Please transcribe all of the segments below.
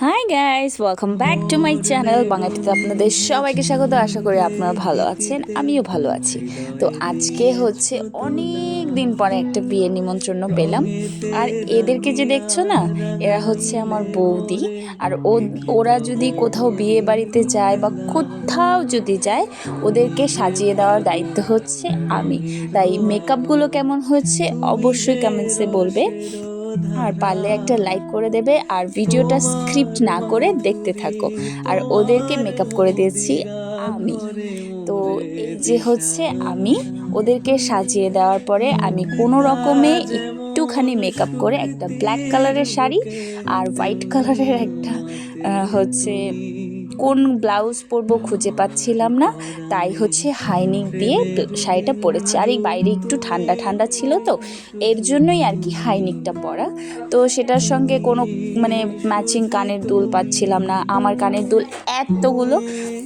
Hi guys welcome back to my channel বাঙালিতে আপনাদের সবাইকে স্বাগত। আশা করি আপনারা ভালো আছেন, আমিও ভালো আছি। তো আজকে হচ্ছে অনেক দিন পরে একটা বিয়ে নিমন্ত্রণ পেলাম। আর এদেরকে যে দেখছ না, এরা হচ্ছে আমার বৌদি। আর ও, ওরা যদি কোথাও বিয়ে বাড়িতে যায় বা কোথাও যদি যায়, ওদেরকে সাজিয়ে দেওয়ার দায়িত্ব হচ্ছে আমি। তাই মেকআপগুলো কেমন হচ্ছে, অবশ্যই কমেন্টসে বলবে। আর পারলে একটা লাইক করে দেবে আর ভিডিওটা স্ক্রিপ্ট না করে দেখতে থাকো। আর ওদেরকে মেকআপ করে দিয়েছি আমি। তো এই যে হচ্ছে আমি ওদেরকে সাজিয়ে দেওয়ার পরে আমি কোনো রকমে একটুখানি মেকআপ করে একটা ব্ল্যাক কালারের শাড়ি আর হোয়াইট কালারের একটা হচ্ছে কোন ব্লাউজ পরবো খুঁজে পাচ্ছিলাম না, তাই হচ্ছে হাইনিক দিয়ে শাড়িটা পরেছি। আর এই বাইরে একটু ঠান্ডা ঠান্ডা ছিল তো, এর জন্যই আর কি হাইনিকটা পরা। তো সেটার সঙ্গে কোনো মানে ম্যাচিং কানের দুল পাচ্ছিলাম না, আমার কানের দুল এতগুলো,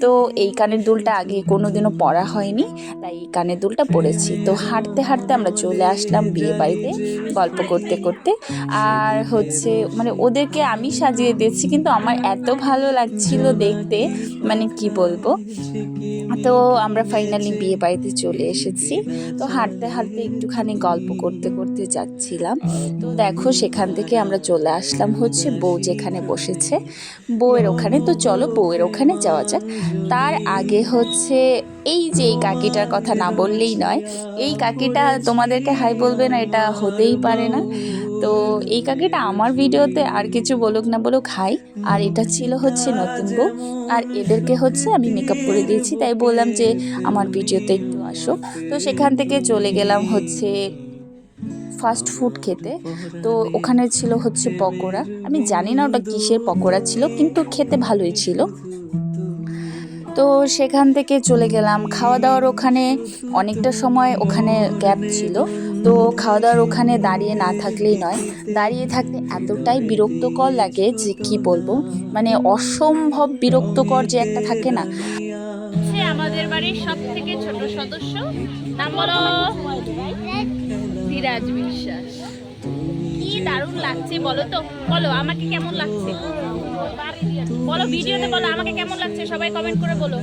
তো এই কানের দুলটা আগে কোনো দিনও পরা হয়নি, তাই এই কানের দুলটা পরেছি। তো হাঁটতে হাঁটতে আমরা চলে আসলাম বিয়ে বাড়িতে, গল্প করতে করতে। আর হচ্ছে মানে ওদেরকে আমি সাজিয়ে দিয়েছি, কিন্তু আমার এত ভালো লাগছিল দেখতে মানে কি বলব? তো আমরা ফাইনালি বিয়ে বাড়িতে চলে এসেছি। তো হাঁটতে হাঁটতে একটুখানি গল্প করতে করতে যাচ্ছিলাম। তো দেখো, সেখান থেকে আমরা চলে আসলাম হচ্ছে বউ যেখানে বসেছে। বউয়ের ওখানে, তো চলো বউয়ের ওখানে যাওয়া যাক। তার আগে হচ্ছে, এই যে এই কাকিটার কথা না বললেই নয়, এই কাকিটা তোমাদেরকে হাই বলবে না, এটা হতেই পারে না। তো এই কাকিটা আমার ভিডিওতে আর কিছু বলুক না বলুক, হাই। আর এটা ছিল হচ্ছে নতুন বউ। আর এদেরকে হচ্ছে আমি মেকআপ করে দিয়েছি, তাই বললাম যে আমার ভিডিওতে একটু আসো তো সেখান থেকে চলে গেলাম হচ্ছে ফাস্ট ফুড খেতে। তো ওখানে ছিল হচ্ছে পকোড়া। আমি জানি না ওটা কিসের পকোড়া ছিল, কিন্তু খেতে ভালোই ছিল। তো সেখান থেকে চলে গেলাম। খাওয়া দাওয়ার ওখানে অনেকটা সময় ওখানে গ্যাপ ছিল। তো খাওয়া দাওয়ার ওখানে দাঁড়িয়ে না থাকলেই নয়। দাঁড়িয়ে থাকতে এতটাই বিরক্তকর লাগে যে কি বলব? মানে অসম্ভব বিরক্তকর যে একটা থাকে না। আমাদের বাড়ির সব থেকে ছোট সদস্য। নাম বলো ধীরাজ বিশ্বাস। কি দারুণ লাগছে বলো তো? বলো, আমাকে কেমন লাগছে? বলো, ভিডিওতে বলো, আমাকে কেমন লাগছে? সবাই কমেন্ট করে বলো।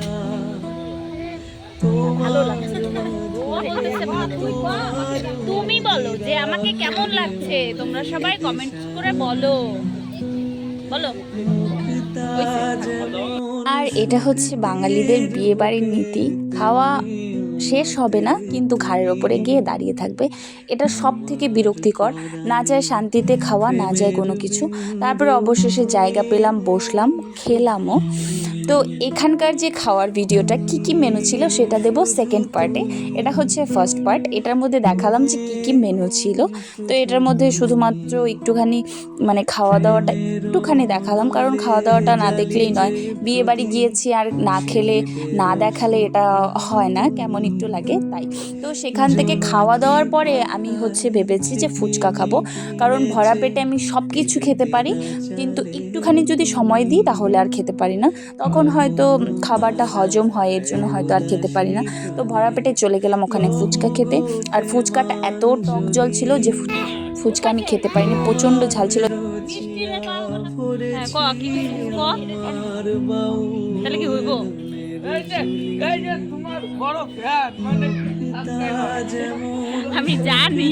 তুমি বলো যে আমাকে কেমন লাগছে? তোমরা সবাই কমেন্ট করে বলো। বলো। আর এটা হচ্ছে বাঙালিদের বিয়ে বাড়ির নীতি। খাওয়া শেষ হবে না, কিন্তু ঘাড়ের ওপরে গিয়ে দাঁড়িয়ে থাকবে। এটা সব থেকে বিরক্তিকর। না যায় শান্তিতে খাওয়া, না যায় কোনো কিছু। তারপরে অবশেষে জায়গা পেলাম, বসলাম, খেলামও। তো এখানকার যে খাওয়ার ভিডিওটা, কি কি মেনু ছিল সেটা দেব সেকেন্ড পার্টে এটা হচ্ছে ফার্স্ট পার্ট এটার মধ্যে দেখালাম যে কি কি মেনু ছিল। তো এটার মধ্যে শুধুমাত্র একটুখানি মানে খাওয়া দাওয়াটা একটুখানি দেখালাম। কারণ খাওয়া দাওয়াটা না দেখলেই নয় বিয়ে বাড়ি গিয়েছি আর না খেলে, না দেখালে এটা হয় না কেমন একটু লাগে তাই। তো সেখান থেকে খাওয়া দাওয়ার পরে আমি হচ্ছে ভেবেছি যে ফুচকা খাব। কারণ ভরা পেটে আমি সব কিছু খেতে পারি। কিন্তু একটুখানি যদি সময় দিই তাহলে আর খেতে পারি না। তখন হয়তো খাবারটা হজম হয় এর জন্য হয়তো আর খেতে পারি না। তো ভরা পেটে চলে গেলাম ওখানে ফুচকা খেতে। আর ফুচকাটা এত টক জল ছিল যে ফুচকা আমি খেতে পারিনি। প্রচণ্ড ঝাল ছিল। হ্যাঁ, ক কি ক। তাহলে কি হইব? আমি জানি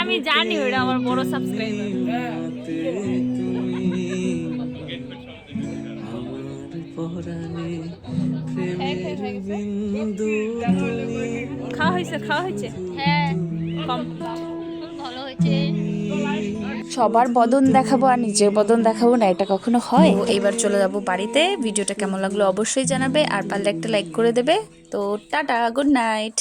আমি জানি ওটা আমার বড় সাবস্ক্রাইবার খাওয়া হয়েছে খাওয়া হয়েছে? হ্যাঁ। কম। ভালো হয়েছে। সবার বদন দেখাবো আর নিজের বদন দেখাবো না, এটা কখনো হয়? তো এইবার চলে যাব বাড়িতে। ভিডিওটা কেমন লাগল অবশ্যই জানাবে। আর পারলে একটা লাইক করে দেবে। তো টাটা গুড নাইট